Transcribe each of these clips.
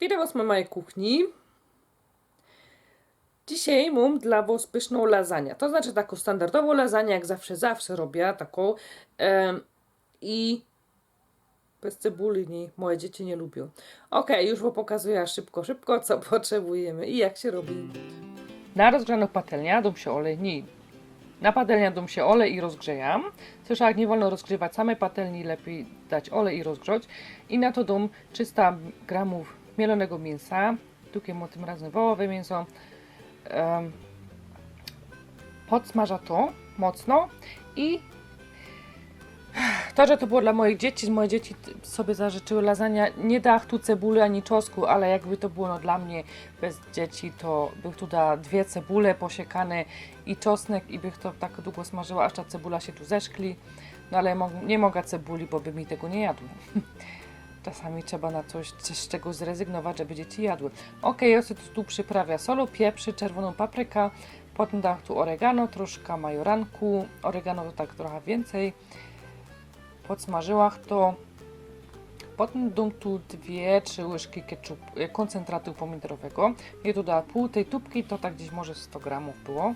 Witam Was na mojej kuchni. Dzisiaj mam dla Was pyszną lasagne. To znaczy taką standardową lasagne, jak zawsze, zawsze robię taką. Em, I bez cebuli nie, moje dzieci nie lubią. Ok, już Wam pokazuję szybko, szybko, co potrzebujemy i jak się robi. Na rozgrzaną patelnię dam się olej, nie. Na patelnię dam się olej i rozgrzejam. Jak nie wolno rozgrzewać samej patelni, lepiej dać olej i rozgrzać. I na to dam 300 gramów mielonego mięsa. Tutaj mam tym razem wołowe mięso. Um, podsmaża to mocno i to, że to było dla moich dzieci, moje dzieci sobie zażyczyły lasagna, nie dach tu cebuli ani czosku, ale jakby to było no, dla mnie bez dzieci, to bych tu dała dwie cebule posiekane i czosnek i bych to tak długo smażyła, aż ta cebula się tu zeszkli. No ale nie mogę cebuli, bo by mi tego nie jadły. Czasami trzeba na coś, z czego zrezygnować, żeby dzieci jadły. Ok, sobie tu przyprawia solo, pieprzy, czerwoną paprykę, potem dam tu oregano, troszkę majoranku, oregano to tak trochę więcej, podsmażyła to, potem dam tu dwie, trzy łyżki ketchup, e, koncentratu pomidorowego, ja tu pół tej tubki, to tak gdzieś może 100 gramów było,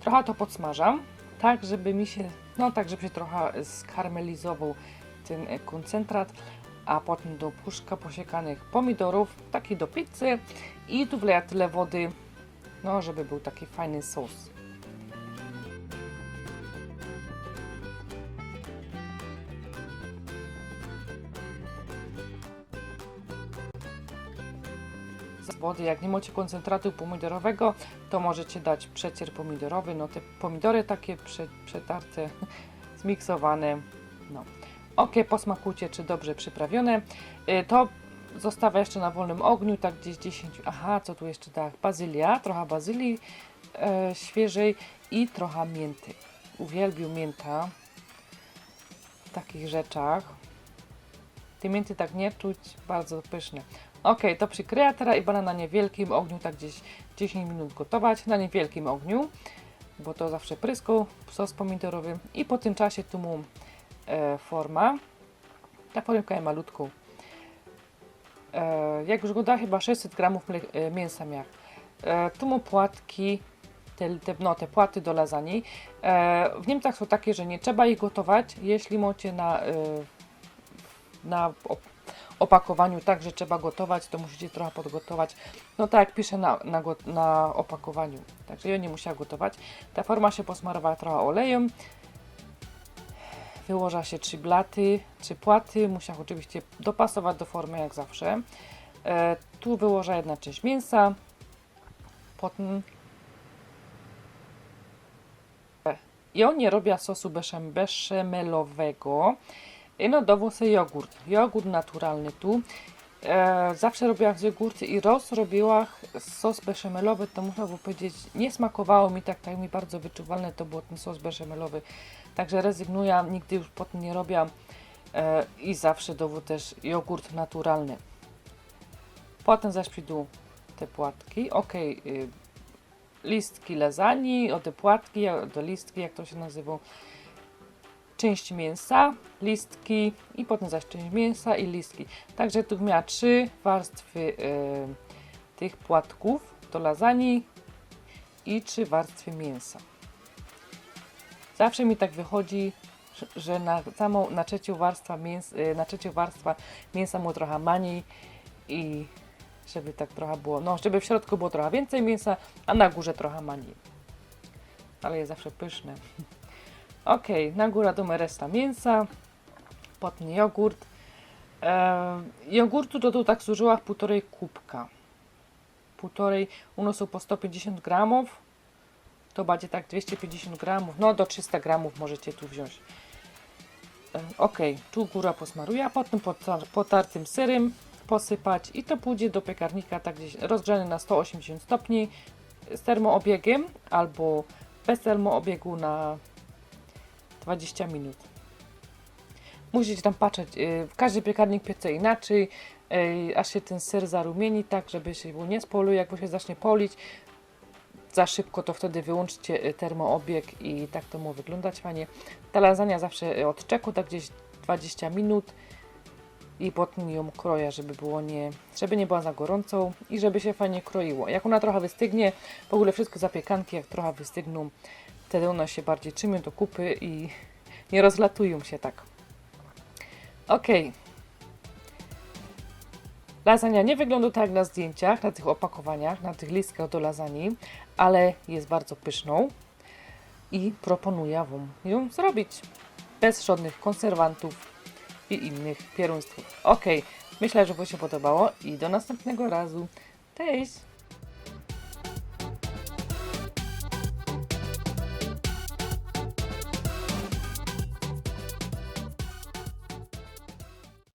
trochę to podsmażam, tak żeby mi się, no tak żeby się trochę skarmelizował ten e, koncentrat, a potem do puszka posiekanych pomidorów, taki do pizzy i tu wleję tyle wody, no żeby był taki fajny sos. Z wody, jak nie macie koncentratu pomidorowego, to możecie dać przecier pomidorowy, no te pomidory takie prze, przetarte, zmiksowane, no. Ok, posmakujcie, czy dobrze przyprawione. Y, To zostawia jeszcze na wolnym ogniu, tak gdzieś 10. Aha, co tu jeszcze tak? Bazylia, trochę bazylii e, świeżej i trochę mięty. Uwielbiam mięta w takich rzeczach. Te mięty tak nie czuć, bardzo pyszne. Ok, to przykryję teraz i będę na niewielkim ogniu, tak gdzieś 10 minut gotować, na niewielkim ogniu, bo to zawsze pryską, sos pomidorowy i po tym czasie tu e, forma. Ta forma jest malutką. E, jak już go da, chyba 600 gramów e, mięsa miał. E, tu mam płatki, te, te, no, te płaty do lasagne. E, w Niemczech są takie, że nie trzeba ich gotować, jeśli macie na, e, na op- opakowaniu tak, że trzeba gotować, to musicie trochę podgotować. No tak jak pisze na, na, na opakowaniu. Także ja nie musiała gotować. Ta forma się posmarowała trochę olejem wyłoża się trzy blaty, trzy płaty. Musiał oczywiście dopasować do formy jak zawsze. E, tu wyłoża jedna część mięsa. Potem E, ja nie robię sosu beszem, beszemelowego. I no sobie jogurt. Jogurt naturalny tu. E, zawsze robiłam z jogurty i roz robiła sos beszemelowy, to muszę powiedzieć, nie smakowało mi tak, tak mi bardzo wyczuwalne to był ten sos beszemelowy. Także rezygnuję, nigdy już potem nie robię e, i zawsze dowód też jogurt naturalny. Potem zaś przyjdą te płatki. Ok, y, listki lasagne, o te płatki, o te listki, jak to się nazywa. Część mięsa, listki i potem zaś część mięsa i listki. Także tu miała trzy warstwy y, tych płatków do lasagne i trzy warstwy mięsa. Zawsze mi tak wychodzi, że- na samą, na trzecią warstwę mięsa, na trzecią warstwa mięsa mu trochę mniej i żeby tak trochę było, no żeby w środku było trochę więcej mięsa, a na górze trochę mniej. Ale jest zawsze pyszne. Ok, na górę damy reszta mięsa, potem jogurt. E, jogurtu to tu tak zużyła półtorej kubka. Półtorej, u są po 150 gramów, to będzie tak 250 gramów, no do 300 gramów możecie tu wziąć. E, Ok, tu góra posmaruję, a potem potar- potartym serem posypać i to pójdzie do piekarnika tak gdzieś rozgrzany na 180 stopni z termoobiegiem albo bez termoobiegu na 20 minut. Musicie tam patrzeć, y, każdy piekarnik piecze inaczej, y, aż się ten ser zarumieni tak, żeby się nie spolił, jak się zacznie polić, za szybko, to wtedy wyłączcie y, termoobieg i tak to może wyglądać fajnie. Ta zawsze od czeku, tak gdzieś 20 minut i potem ją kroję, żeby było nie, żeby nie była za gorącą i żeby się fajnie kroiło. Jak ona trochę wystygnie, w ogóle wszystkie zapiekanki jak trochę wystygną, wtedy one się bardziej trzymią do kupy i nie rozlatują się tak. Okej. Lasagna nie wygląda tak na zdjęciach, na tych opakowaniach, na tych listkach do lasagne, ale jest bardzo pyszną i proponuję Wam ją zrobić bez żadnych konserwantów i innych pierunstw. Ok, myślę, że Wam się podobało i do następnego razu. Cześć!